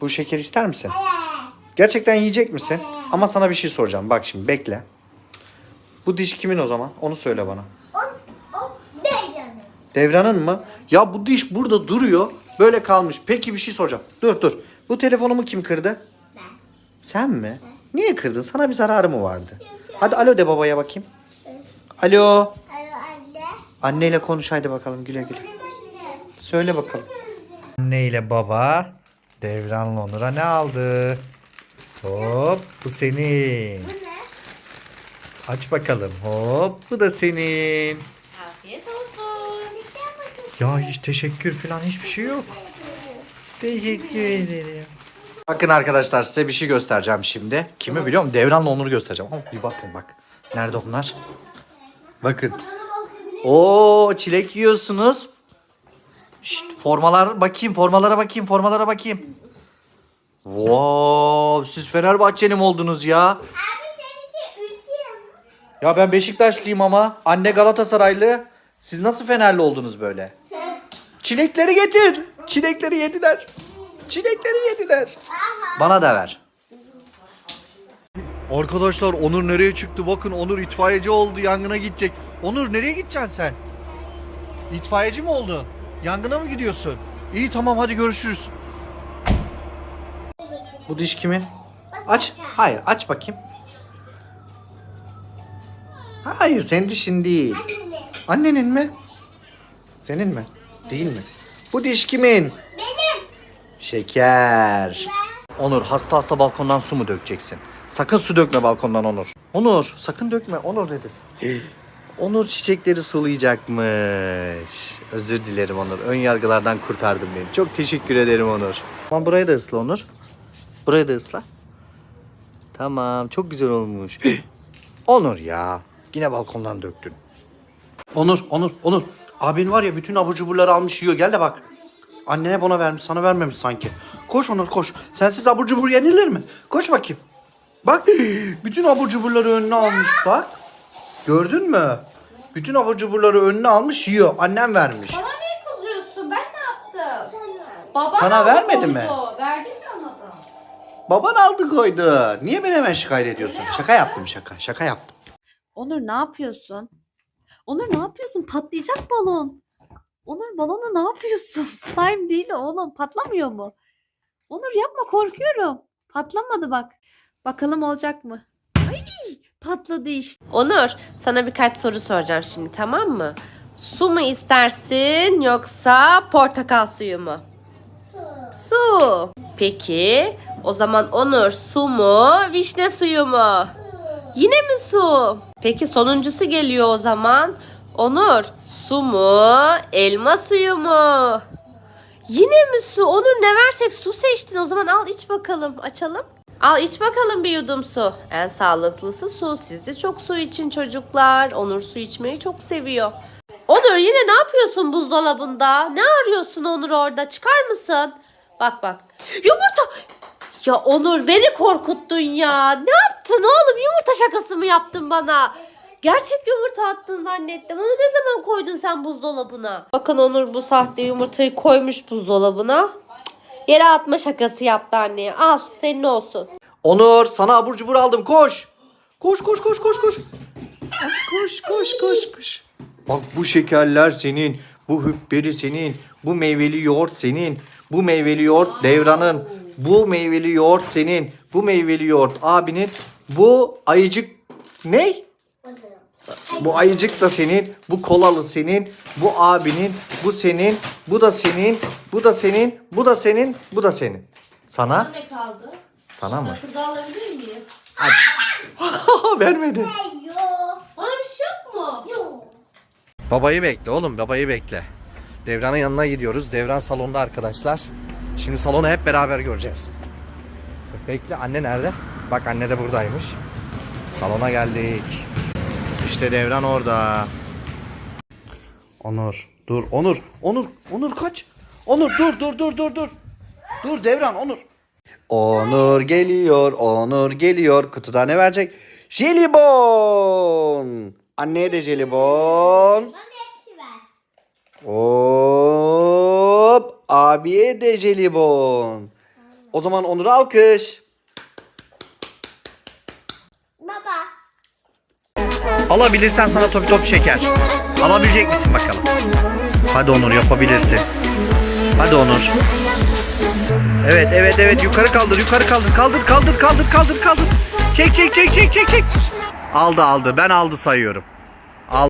Bu şeker ister misin? Gerçekten yiyecek misin? Ama sana bir şey soracağım. Bak şimdi bekle. Bu diş kimin o zaman? Onu söyle bana. O, o yani. Devran'ın mı? Ya bu diş burada duruyor. Böyle kalmış. Peki bir şey soracağım. Dur dur. Bu telefonumu kim kırdı? Ben. Sen mi? Niye kırdın? Sana bir zararı mı vardı? Hadi alo de babaya bakayım. Alo. Alo anne. Anneyle konuş haydi bakalım güle güle. Söyle bakalım. Anne ile baba Devran'la Onur'a ne aldı? Hop bu senin. Bu ne? Aç bakalım. Hop bu da senin. Afiyet olsun. Ya hiç teşekkür falan hiçbir şey yok. Teşekkür ederim. Bakın arkadaşlar size bir şey göstereceğim şimdi. Kimi biliyor musun? Devran'la Onur'u göstereceğim. Ama bir bakın bak. Nerede onlar? Bakın. Oo çilek yiyorsunuz. Şşt, formalar bakayım, formalara bakayım, formalara bakayım. Wow, siz Fenerbahçeli mi oldunuz ya? Abi seninki ütüyüm. Ya ben Beşiktaşlıyım ama. Anne Galatasaraylı. Siz nasıl Fenerli oldunuz böyle? Çilekleri getir. Çilekleri yediler. Çilekleri yediler. Bana da ver. Arkadaşlar Onur nereye çıktı? Bakın Onur itfaiyeci oldu. Yangına gidecek. Onur nereye gideceksin sen? İtfaiyeci mi oldun? Yangına mı gidiyorsun? İyi tamam hadi görüşürüz. Bu diş kimin? Aç. Hayır aç bakayım. Hayır senin dişin değil. Anne. Annenin mi? Senin mi? Değil mi? Bu diş kimin? Benim. Şeker. Onur hasta hasta balkondan su mu dökeceksin? Sakın su dökme balkondan Onur. Onur sakın dökme Onur dedim. Onur çiçekleri sulayacakmış. Özür dilerim Onur. Ön yargılardan kurtardın beni. Çok teşekkür ederim Onur. Ama burayı da ısla Onur. Burayı da ısla. Tamam çok güzel olmuş. Onur ya. Yine balkondan döktün. Onur, Onur, Onur. Abin var ya bütün abur cuburları almış yiyor. Gel de bak. Annene bana vermiş, sana vermemiş sanki. Koş Onur koş. Sensiz abur cubur yenilir mi? Koş bakayım. Bak bütün abur cuburları önüne almış bak. Gördün mü? Bütün abur cuburları önüne almış yiyor. Annem vermiş. Bana niye kızıyorsun? Ben ne yaptım? Baban Sana aldı vermedi koydu. mi? Verdin mi ona da? Baban aldı koydu. Niye beni hemen şikayet ediyorsun? Şaka yaptım şaka. Şaka yaptım. Onur ne yapıyorsun? Onur ne yapıyorsun? Patlayacak balon. Onur balonu ne yapıyorsun? Slime değil oğlum. Patlamıyor mu? Onur yapma korkuyorum. Patlamadı bak. Bakalım olacak mı? Ay, patladı işte. Onur, sana birkaç soru soracağım şimdi tamam mı? Su mu istersin yoksa portakal suyu mu? Su. Peki, o zaman Onur su mu, vişne suyu mu? Yine mi su? Peki sonuncusu geliyor o zaman. Onur, su mu, elma suyu mu? Yine mi su? Onur ne versek su seçtin o zaman al iç bakalım. Açalım. Al iç bakalım bir yudum su. En sağlıklısı su. Siz de çok su için çocuklar. Onur su içmeyi çok seviyor. Onur yine ne yapıyorsun buzdolabında? Ne arıyorsun Onur orada? Çıkar mısın? Bak bak. Yumurta. Ya Onur beni korkuttun ya. Ne yaptın oğlum? Yumurta şakası mı yaptın bana? Gerçek yumurta attın zannettim. Onu ne zaman koydun sen buzdolabına? Bakın Onur bu sahte yumurtayı koymuş buzdolabına. Yere atma şakası yaptı anneye. Al senin olsun. Onur sana abur cubur aldım koş. Koş koş koş koş koş. Koş koş koş koş. Bak bu şekerler senin. Bu hüpperi senin. Bu meyveli yoğurt senin. Bu meyveli yoğurt devranın. Bu meyveli yoğurt senin. Bu meyveli yoğurt abinin. Bu ayıcık ne? Bu ayıcık da senin. Bu kolalı senin. Bu abinin. Bu senin. Bu da senin. Bu da senin. Bu da senin. Bu da senin. Sana? Ne kaldı? Sana mı? Sakızı alabilir miyim? Vermedi. Yok. Bana bir şey yok mu? Yok. Babayı bekle oğlum babayı bekle. Devran'ın yanına gidiyoruz. Devran salonda arkadaşlar. Şimdi salonu hep beraber göreceğiz. Bekle anne nerede? Bak anne de buradaymış. Salona geldik. İşte Devran orada. Onur dur Onur Onur Onur kaç. Onur dur dur dur dur dur. Dur Devran Onur. Onur geliyor Onur geliyor. Kutuda ne verecek? Jelibon. Anneye de jelibon. Bana hepsi ver. Hop abiye de jelibon. O zaman Onur'a alkış. Baba. Alabilirsen sana top top şeker. Alabilecek misin bakalım? Hadi Onur yapabilirsin. Hadi Onur. Evet evet evet yukarı kaldır yukarı kaldır kaldır kaldır kaldır kaldır kaldır. Çek çek çek çek çek çek. Aldı aldı ben aldı sayıyorum.